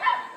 Yes!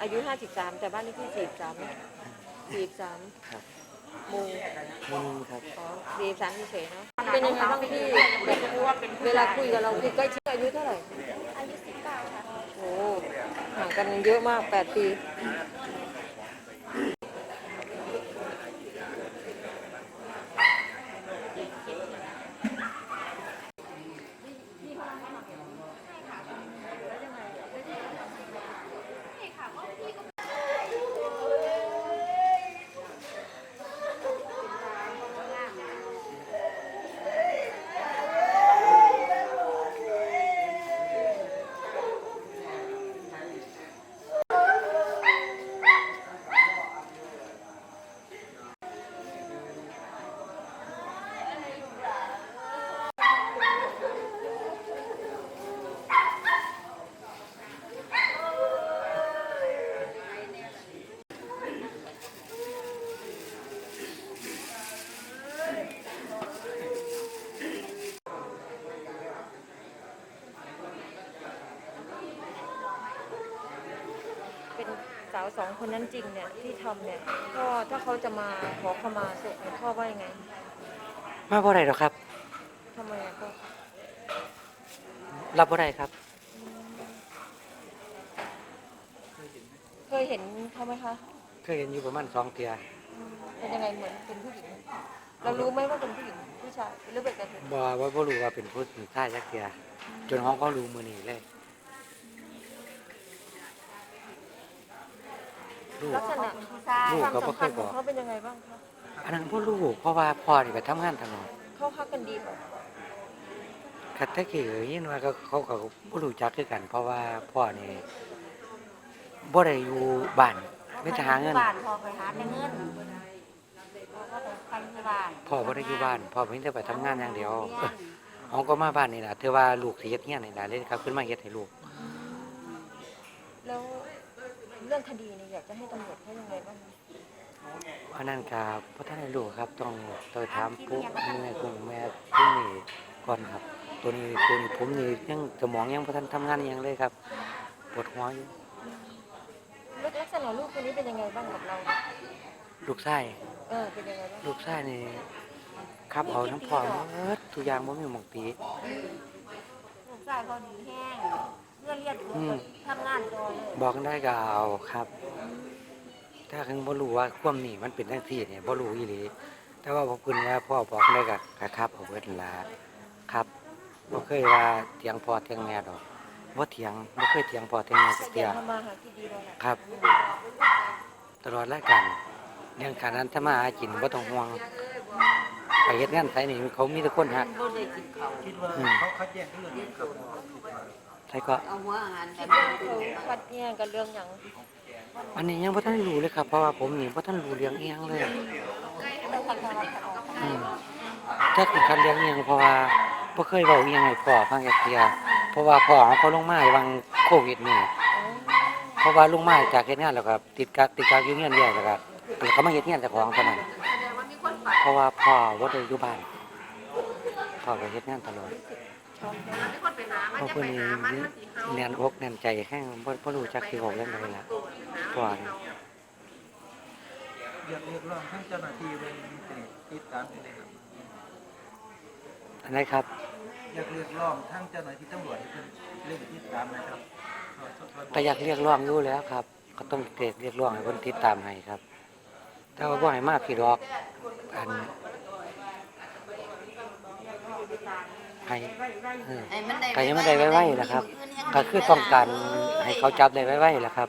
อายุ 53 แต่บ้านเลขที่43นะ43ครับหมู่มุนครับอ๋อ43เฉยๆเนาะเป็นยังไงบ้างพี่แบบเวลาคุยกับเราคือใกล้ชิดอายุเท่าไหร่อายุ19ค่ะโอ้ห่างกันเยอะมาก 8 ปีาวสองคนนั้นจริงเนี่ยที่ทำเนี่ยก็ถ้าเขาจะมาขอขมาศพเนี่ยพ่อว่ายังไงมาบ่ได้หรอกครับ ทำไมอะก็รับบ่ได้ครับ เคยเห็นเขาไหมคะเคยเห็นอยู่ประมาณสองเทียเป็นยังไงเหมือนเป็นผู้หญิงเรารู้ไหมว่าเป็นผู้หญิงผู้ชายหรือเป็นกระเทยบ่ว่าบ่รู้ว่าเป็นผู้หญิงชายจักเทียจนห้องเขารู้มื้อนี้เลย ลูก ลักษณะลูกความก็สับ่มเคพันยธ์บขออก งเขาเป็นยังไงบ้างคะอันนั้นบ่รู้เพราะว่าพ่อนี่ไปทำงานตลอดเขาคักกันดีป่ะคัดแท้กี่เอ้ยยินว่าก็เขาก็บ่รู้จักคือกัน เพราะว่าพ่อนี่บ่ได้อยู่บ้านไม่ได้หาเงิน บ้านพอไปหาแต่เงินพอก็ต้องไปที่บ้านพ่อบ่ได้อยู่บ้าน พ่อเพิ่งแต่ไปทำงานอย่างเดียว เรียนเขาก็มาบ้านนี่ล่ะถือว่าลูกสิเฮ็ดเฮียนนี่ล่ะเลยครับขึ้นมาเฮ็ดให้ลูก เรื่องคดีเนี่ยอยากจะให้ตำรวจเขายังไงบ้าง อันนั้นครับเพราะท่านได้รู้ครับต้องต้องถามปุ๊แม่กุ้งแม่กุ้งนี่ก่อนครับ ตัวนี้ตัวนี้ผมนี่ยังสมองยังบ่ทันทำงานอิหยังเลยครับปวดหัวอยู่ลักษณะลูกคนนี้เป็นยังไงบ้างกับเรา ลูกชายเออเป็นยังไงบ้างลูกชายนี่ครับเอาน้ำพ่อเบิดทุกอย่างบ่มีหม่องตีลูกชายพอดีแห้งเพื่อนเรียนอืม ทำงานต่อเลยบอกได้ก็เอาครับ ถ้าถึงบ่รู้ว่าความนี่มันเป็นจังซี่เนี่ยบ่รู้อีหลีแต่ว่าพอคุณว่าพ่อบอกได้ก็ก็ครับเอาเบิดนั่นล่ะครับบ่เคยว่าเถียงพ่อเถียงแม่ดอกบ่เถียงบ่เคยเถียงพ่อเถียงแม่จักขเที่ยัยนทำมาหากินดีเลยแหละครับ ตลอดรายการเรื่องการนั้นถ้ามาหากินบ่ต้องห่วงไปเฮ็ดงานไสนี่เขามีแต่คนฮัก บ่ได้กินข้าวคิดว่าอืมเขาคัดแยกเรื่องนี้ครับ ไสก็เอาหัวอาหารคิแต่ดว่าเขาคัดแย่งกันเรื่องอย่างอันนี้ยังบ่ทันรู้เลยครับเพราะว่าผมนี่บ่ทันรู้เรื่องอีหยังเลยต้องทำอะไรกันออกอืมถ้าคือคันเลี้ยงเอียงเพราะว่าบ่เคยเว้าอีหยังให้พ่อฟังจักเที่ยเพราะว่าพ่อของเขาลงมาวังโควิดนี่เพราะว่าลงมาจากเฮ็ดงานแล้วก็ติดกักติดกักอยู่เงียนแยกแล้วก็แล้วก็มาเฮ็ดงานเจ้าของเท่านั้นเพราะว่าพ่อบ่ได้อยู่บ้านพ่อก็เฮ็ดงานตลอด เพราะเพิ่นนี่แน่นอกแน่นใจแห้งบ่บ่รู้จักสิเว้าเรื่องใดล่ะพ่อนี่อยากเรียกร้องทั้งเจ้าหน้าที่เป็นติดตามอยู่เลยครับอันไหนครับอยากเรียกร้องทั้งเจ้าหน้าที่ตำรวจที่เป็นเร่งติดตามนะครับก็อยากเรียกร้องอยู่แล้วครับ ก็ต้องเรียกร้องให้คนติดตามให้ครับ แต่ว่าบ่ให้มากพี่ดอกอัน ให้เออไอ้มันได้ก็ยังไม่ได้ไว้ๆนะครับ ก็คือต้องการให้เขาจับได้ไว้ๆแหละครับ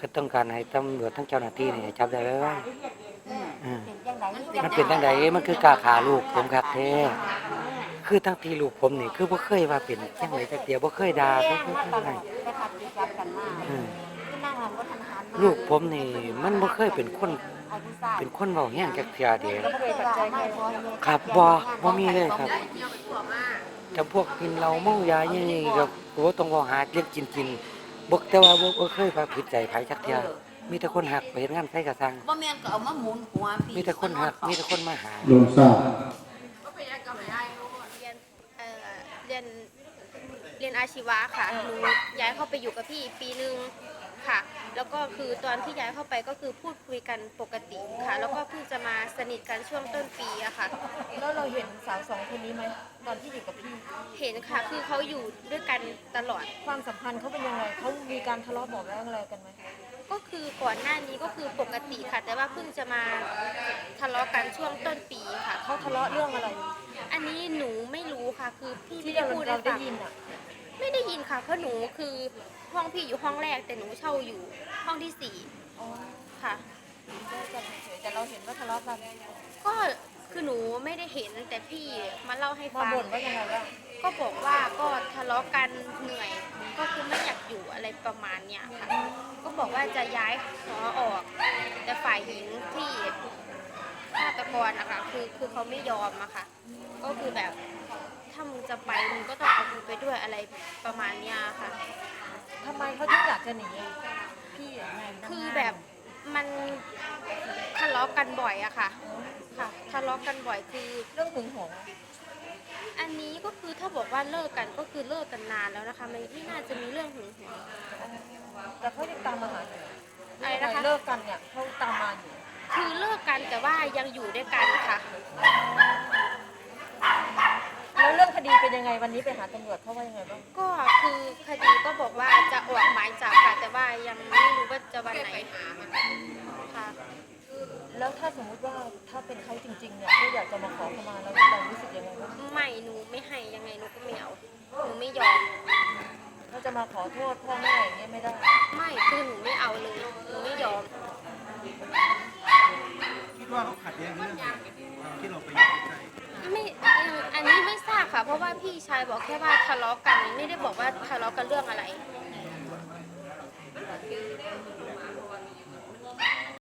ก็ต้องการให้ตำรวจทั้งเจ้าหน้าที่นี่จับได้ไว้ๆอืมเป็นจังไดมันเป็นจังไดมันคือกล้าขาลูกผมครับแท้คือทั้งที่ลูกผมนี่คือบ่เคยว่าเป็นจังไดจักเดียวบ่เคยด่าบ่เคยมาตว่าลให้อดไปขับไปจับกันมา อืมคื อนั่งหลังบ่ทันหันมาลูกผมนี่มันบ่เคยเป็นคนอายุซ่าเป็นคนเว้าแห้งจักเที่ยเดียวก็ไม่เคยปัจจัยใครครับบ่บ่มีเลยครับแต่พวกกินเหล้าเมายาอย่างนี้ก็บ่ต้องเว้าหาเรื่องกินกินบ่แต่ว่าบ่บ่เคยว่าผิดใจไผจักเที่ยมีแต่คนหักไปเฮ็ดงานไสก็สั่งบ่แม่นก็เอามาหมุนหัวพี่มีแต่คนหักมีแต่คนมาหา ลงทราบเรียนเอ่อเรียนเรียนอาชีวะค่ะ หนูย้ายเข้าไปอยู่กับพี่อีกปีนึงค่ะ แล้วก็คือตอนที่ย้ายเข้าไปก็คือพูดคุยกันปกติค่ะ แล้วก็เพิ่งจะมาสนิทกันช่วงต้นปีอะค่ะ แล้วเราเห็นสาวสองคนนี้ไหมตอนที่อยู่กับพี่ เห็นค่ะคือเขาอยู่ด้วยกันตลอด ความสัมพันธ์เขาเป็นยังไงเขามีการทะเลาะเบอกแว้งอะไรกันไหมก็คือก่อนหน้านี้ก็คือปกติค่ะ แต่ว่าเพิ่งจะมาทะเลาะกันช่วงต้นปีค่ะ เขาทะเลาะเรื่องอะไร อันนี้หนูไม่รู้ค่ะ คือพี่ที่ไม่ได้เราพูดเราให้ได้ฟัง ยินอะ ไม่ได้ยินค่ะเพราะหนูคือห้องพี่อยู่ห้องแรกแต่หนูเช่าอยู่ห้องที่สี่อ๋อค่ะได้กันเฉยๆแต่เราเห็นว่าทะเลาะกันก็คือหนูไม่ได้เห็นแต่พี่มาเล่าให้มาฟัง บ่นว่ายังไงบ้างก็บอกว่าก็ทะเลาะกันเหนื่อย ก็คือไม่อยากอยู่อะไรประมาณเนี้ยค่ะ ก็บอกว่าจะย้ายหอออก แต่ฝ่ายหญิงที่ฆาตกรนะคะคือคือเขาไม่ยอมอะค่ะ ก็คือแบบ ถ้ามึงจะไปมึงก็ต้องเอากูไปด้วยอะไรประมาณเนี้ยค่ะ ทำไมเขาถึงอยากจะหนีอะพี่อะคือแบบมันทะเลาะกันบ่อยอะค่ะค่ะทะเลาะกันบ่อยคือ เรื่องหึงหวงอันนี้ก็คือถ้าบอกว่าเลิกกันก็คือเลิกกันนานแล้วนะคะ มันไม่น่าจะมีเรื่องหึงหวง แต่เขายังตามมาหาอยู่อะไรนะคะ เลิกกันเนี่ยเขาตามมาอยู่คือเลิกกันแต่ว่ายังอยู่ด้วยกันค่ะ แล้วเรื่องคดีเป็นยังไงวันนี้ไปหาตำรวจเขาว่ายังไงบ้างก็คือคดีก็บอกว่าจะออกหมายจับค่ะแต่ว่ายังไม่รู้ว่าจะวันไหนค่ะแล้วถ้าสมมุติว่าถ้าเป็นเขาจริงๆเนี่ยเขาอยากจะมาขอเข้ามาเราเรารู้สึกยังไงบ้างไม่หนูไม่ให้ยังไงหนูก็ไม่เอาหนูไม่ยอมเขาจะมาขอโทษพ่อแม่อย่างเงี้ยไม่ได้ ไม่คือหนูไม่เอาเลยหนูไม่ยอมคิดว่าเขาขัดแย้งเรื่องอะไรที่เราไปยุ่งใกล้ไม่อันนี้ไม่ทราบ ค่ะ เพราะว่าพี่ชายบอกแค่ว่าทะเลาะกัน ไม่ได้บอกว่าทะเลาะกันเรื่องอะไร